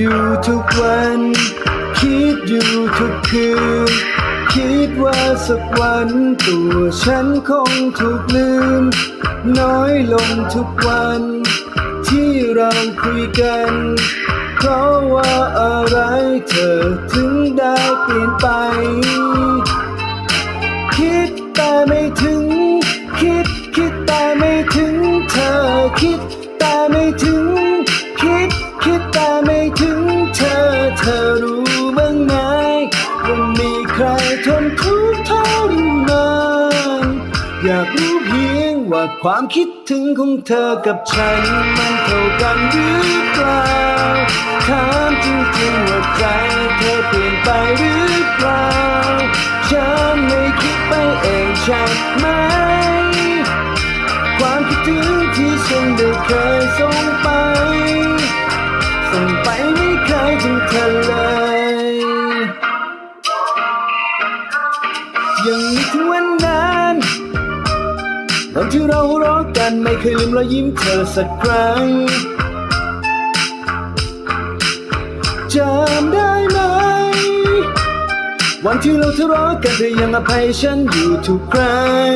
ยู่ทุกวัน คิดอยู่ทุกคืน คิดว่าสักวันตัวฉันคงถูกลืม น้อยลงทุกวัน ที่เราคุยกัน เพราะว่าอะไรเธอถึงได้เปลี่ยนไป คิดแต่ไม่ถึง อยากรู้เพียงว่าความคิดถึงของเธอกับฉัน มันเท่ากันหรือเปล่าถามจริงๆว่าใจเธอเปลี่ยนไปหรือเปล่าฉันไม่คิดไปเองใช่ไหม ความคิดถึงที่ฉันได้เคยส่งไป ส่งไปไม่เคยถึงเธอเลย ตอนที่เรารักกันไม่เคยลืมรอยยิ้มเธอสักครั้งจำได้ไหม วันที่เราทะเลาะกันเธอยังอภัยฉันอยู่ทุกครั้ง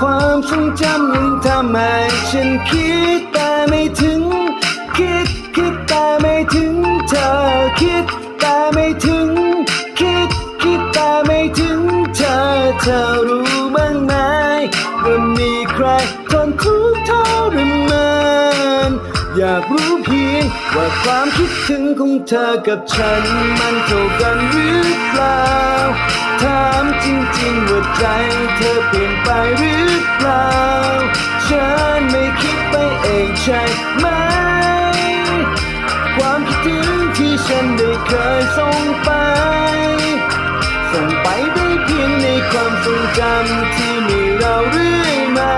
ความทรงจำยังทำให้ฉันคิดแต่ไม่ถึง คิดคิดแต่ไม่ถึงเธอคิดแต่ไม่ถึง คิดคิดแต่ไม่ถึงเธอเธอรู้ ว่ามีใครทนทุกข์ทรมานอยากรู้เพียงว่าความคิดถึงของเธอกับฉันมันเท่ากันหรือเปล่า ถามจริงๆว่าใจเธอเปลี่ยนไปหรือเปล่า ฉันไม่คิดไปเองใช่ไหม ความคิดถึงที่ฉันได้เคยส่งไป ส่งไป ยงในความทรงจำที่มีเราเรื่อยมา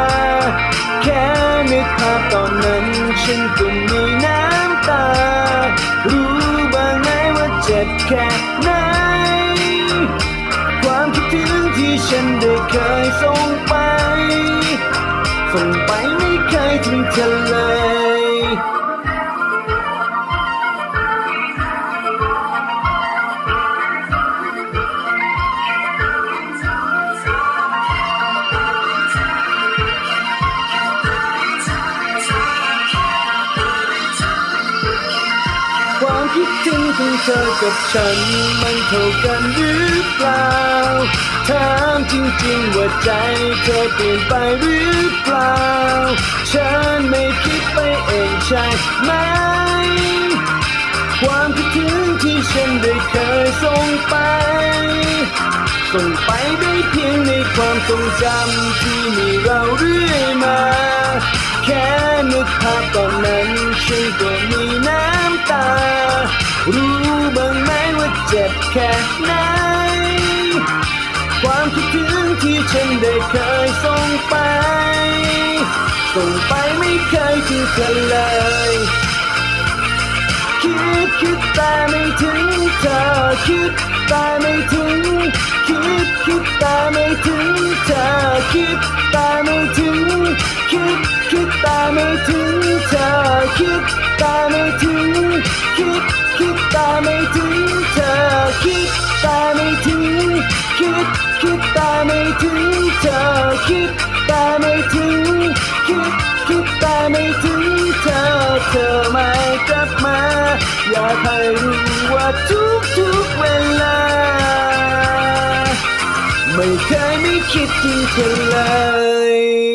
แค่นึกภาพตอนนั้นฉันก็มีน้ำตา รู้บ้างไหมว่าเจ็บแค่ไหน ความคิดถึงที่ฉันได้เคยส่งไป ส่งไปไม่เคยถึงเธอเลย คิดถึงของเธอกับฉันมันเท่ากันหรือเปล่า ถามจริงๆว่าใจเธอเปลี่ยนไปหรือเปล่า ฉันไม่คิดไปเองใช่ไหม ความคิดถึงที่ฉันได้เคยส่งไป ส่งไปได้เพียงในความทรงจำที่มีเราเรื่อ เจ็บแค่ไหน ความคิดถึงที่ฉันได้เคยส่งไป ส่งไปไม่เคยถึงเธอเลย คิดคิดแต่ไม่ถึงเธอ คิดแต่ไม่ถึง คิดคิดแต่ไม่ถึงเธอ คิดแต่ไม่ถึง คิดคิดแต่ไม่ถึงเธอ คิดแต่ไม่ถึง คิด คิดแต่ไม่ถึงเธอ คิดแต่ไม่ถึง คิด คิดแต่ไม่ถึงเธอ คิดแต่ไม่ถึง คิด คิดแต่ไม่ถึงเธอ เธอไม่กลับมา อยากให้รู้ว่าทุกทุกเวลา ไม่เคยไม่คิดถึงเธอเลย